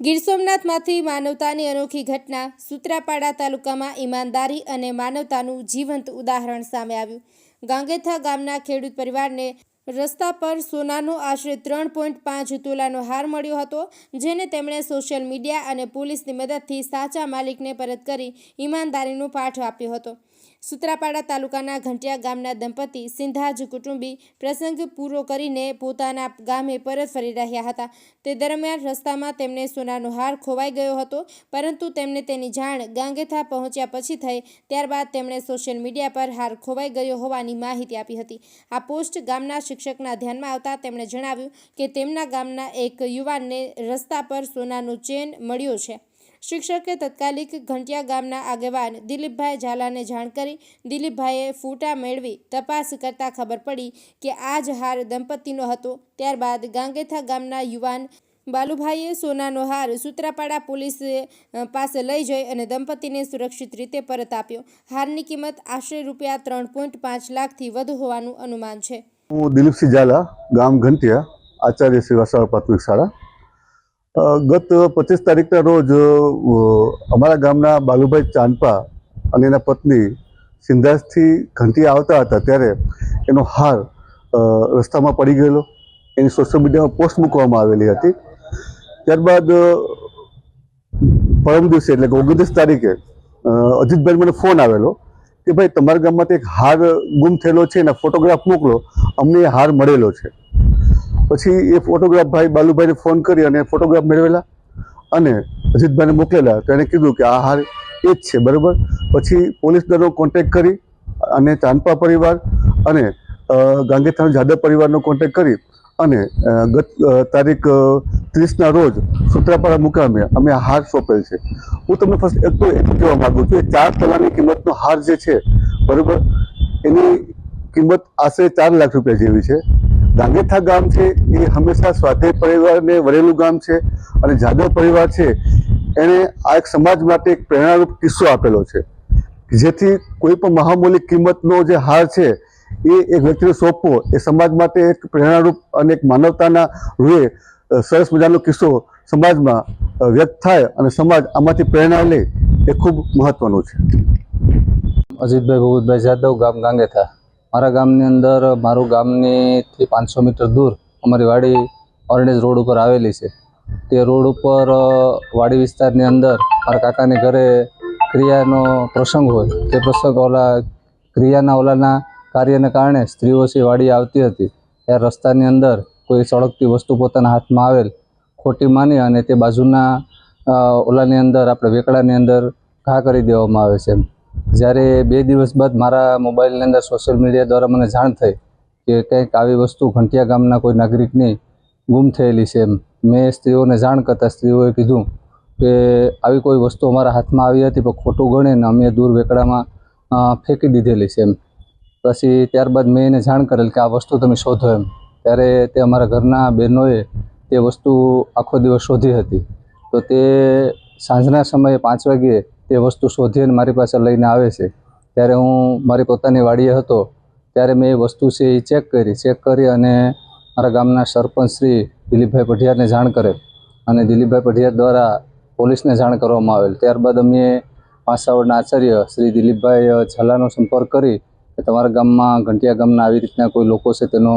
ગીર સોમનાથમાંથી માનવતાની અનોખી ઘટના સુત્રાપાડા તાલુકામાં ઈમાનદારી અને માનવતાનું જીવંત ઉદાહરણ સામે આવ્યું. ગાંગેથા ગામના ખેડૂત પરિવારને રસ્તા પર સોનાનો આશરે ત્રણ પોઈન્ટ પાંચ તોલાનો હાર મળ્યો હતો, જેને તેમણે સોશિયલ મીડિયા અને પોલીસની મદદથી સાચા માલિકને પરત કરી ઈમાનદારીનો પાઠ આપ્યો હતો. સૂત્રાપાડા તાલુકાના ઘંટિયા ગામના દંપતી સિંધાજ કુટુંબી પ્રસંગ પૂરો કરીને પોતાના ગામે પરત ફરી રહ્યા હતા. તે દરમિયાન રસ્તામાં તેમને સોનાનો હાર ખોવાઈ ગયો હતો, પરંતુ તેમને તેની જાણ ગાંગેથા પહોંચ્યા પછી થઈ. ત્યારબાદ તેમણે સોશિયલ મીડિયા પર હાર ખોવાઈ ગયો હોવાની માહિતી આપી હતી. આ પોસ્ટ ગામના શિક્ષકના ધ્યાનમાં આવતા તેમણે જણાવ્યું કે તેમના ગામના એક યુવાનને રસ્તા પર સોનાનો ચેન મળ્યો છે. શિક્ષકે તત્કાલિક ઘંટિયા ગામના આગેવાન દિલીપભાઈ ઝાલાને જાણ કરી દિલીપભાઈએ ફૂટા મેળવી તપાસ કરતા ખબર પડી કે આ જ હાર દંપતીનો હતો. ત્યારબાદ ગાંગેથા ગામના યુવાન બાલુભાઈએ સોનાનો હાર સૂત્રાપાડા પોલીસ પાસે લઈ જઈ અને દંપતીને સુરક્ષિત રીતે પરત આપ્યો. હારની કિંમત આશરે રૂપિયા ત્રણ પોઈન્ટ પાંચ લાખથી વધુ હોવાનું અનુમાન છે. હું દિલીપસિંહ ઝાલા, ગામ ઘંટિયા, આચાર્ય શ્રી વસાવા પ્રાથમિક શાળા. ગત પચીસ તારીખના રોજ અમારા ગામના બાલુભાઈ ચાંદપા અને એના પત્ની સિંધાસથી ઘંટી આવતા હતા ત્યારે એનો હાર રસ્તામાં પડી ગયેલો. એની સોશિયલ મીડિયામાં પોસ્ટ મૂકવામાં આવેલી હતી. ત્યારબાદ પરમ દિવસે એટલે કે ઓગણત્રીસ તારીખે અજીતભાઈ મને ફોન આવેલો કે ભાઈ તમારા ગામમાંથી એક હાર ગુમ થયેલો છે, એના ફોટોગ્રાફ મોકલો. અમને હાર મળેલો છે. પછી એ ફોટોગ્રાફ ભાઈ બાલુભાઈને ફોન કરી અને ફોટોગ્રાફ મેળવેલા અને અજીતભાઈને મોકલેલા. તો એને કીધું કે આ હાર એ જ છે, બરાબર? પછી પોલીસ દળનો કોન્ટેક કરી અને ચાંદપા પરિવાર અને ગાંધીથાણ જાદવ પરિવારનો કોન્ટેક કરી અને ગત તારીખ ત્રીસના રોજ સૂત્રાપાડા મુકામે અમે આ હાર સોંપેલ છે. હું તમને ફર્સ્ટ એક તો એટલું કહેવા માગું છું, એ ચાર તલાની કિંમતનો હાર જે છે, બરાબર? એની કિંમત આશરે ચાર લાખ રૂપિયા જેવી છે. ગાંગેથા ગામ છે, એ હંમેશા સ્વાધ્યાય પરિવારને વરેલું ગામ છે અને જાદવ પરિવાર છે, એણે આ એક સમાજ માટે એક પ્રેરણારૂપ કિસ્સો આપેલો છે. જેથી કોઈ પણ મહામૂલી કિંમતનો જે હાર છે, એ એક વ્યક્તિને સોંપવો, એ સમાજ માટે એક પ્રેરણારૂપ અને એક માનવતાના રૂએ સરસ મજાનો કિસ્સો સમાજમાં વ્યક્ત થાય અને સમાજ આમાંથી પ્રેરણા લે, એ ખૂબ મહત્વનું છે. અજીતભાઈ ભગવતભાઈ જાદવ ગામ ગાંગેથા મારા ગામની અંદર, મારું ગામનીથી પાંચસો મીટર દૂર અમારી વાડી ઓરણેજ રોડ ઉપર આવેલી છે. તે રોડ ઉપર વાડી વિસ્તારની અંદર મારા કાકાને ઘરે ક્રિયાનો પ્રસંગ હોય. તે પ્રસંગ ઓલા, ક્રિયાના ઓલાના કાર્યને કારણે સ્ત્રીઓ છે વાડી આવતી હતી. ત્યારે રસ્તાની અંદર કોઈ સળગતી વસ્તુ પોતાના હાથમાં આવેલ ખોટી માની અને તે બાજુના ઓલાની અંદર, આપણે વેકડાની અંદર ઘા કરી દેવામાં આવે છે જ્યારે બે દિવસ બાદ મારા મોબાઈલની અંદર સોશિયલ મીડિયા દ્વારા મને જાણ થઈ કે કંઈક આવી વસ્તુ ઘંટિયા ગામના કોઈ નાગરિકની ગુમ થયેલી છે એમ. મેં સ્ત્રીઓને જાણ કરતાં સ્ત્રીઓએ કીધું કે આવી કોઈ વસ્તુ અમારા હાથમાં આવી હતી પણ ખોટું ગણીને અમે દૂર વેકડામાં ફેંકી દીધેલી છે એમ. પછી ત્યારબાદ મેં એને જાણ કરેલ કે આ વસ્તુ તમે શોધો એમ. ત્યારે તે અમારા ઘરના બહેનોએ તે વસ્તુ આખો દિવસ શોધી હતી. તો તે સાંજના સમયે પાંચ વાગ્યે તે વસ્તુ શોધી અને મારી પાસે લઈને આવે છે. ત્યારે હું મારી પોતાની વાડીએ હતો, ત્યારે મેં એ વસ્તુ છે એ ચેક કરી. ચેક કરી અને મારા ગામના સરપંચ શ્રી દિલીપભાઈ પઢિયારને જાણ કરેલ. અને દિલીપભાઈ પઢિયાર દ્વારા પોલીસને જાણ કરવામાં આવેલ. ત્યારબાદ અમે પાસાવડના આચાર્ય શ્રી દિલીપભાઈ ઝાલાનો સંપર્ક કરી કે તમારા ગામમાં ઘંટિયા ગામના આવી રીતના કોઈ લોકો છે, તેનો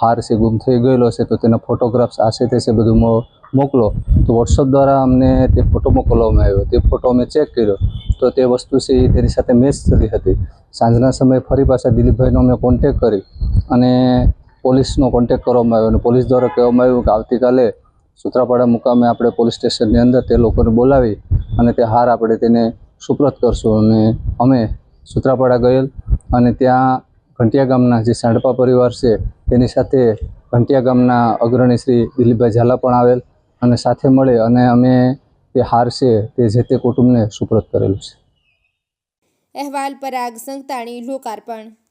હાર છે, ગુમ થઈ ગયેલો છે, તો તેના ફોટોગ્રાફ્સ આશે તે છે, બધું મોકલો. તો વોટ્સઅપ દ્વારા અમને તે ફોટો મોકલવામાં આવ્યો. તે ફોટો અમે ચેક કર્યો. તો તે વસ્તુ છે તેની સાથે મેચ થતી હતી. સાંજના સમયે ફરી પાછા દિલીપભાઈનો અમે કોન્ટેક કરી અને પોલીસનો કોન્ટેક કરવામાં આવ્યો અને પોલીસ દ્વારા કહેવામાં આવ્યું કે આવતીકાલે સુત્રાપાડા મુકામે આપણે પોલીસ સ્ટેશનની અંદર તે લોકોને બોલાવી અને તે હાર આપણે તેને સુપ્રત કરશું. અને અમે સુત્રાપાડા ગયેલ અને ત્યાં ઘંટિયા ગામના જે સાંડપા પરિવાર છે તેની સાથે ઘંટિયા ગામના અગ્રણી શ્રી દિલીપભાઈ ઝાલા પણ આવેલ અને સાથે મળી અને અમે તે હાર છે, તે જે તે કુટુંબને સુપ્રત કરેલું છે. અહેવાલ પરાગ સંતાણી લોકાર્પણ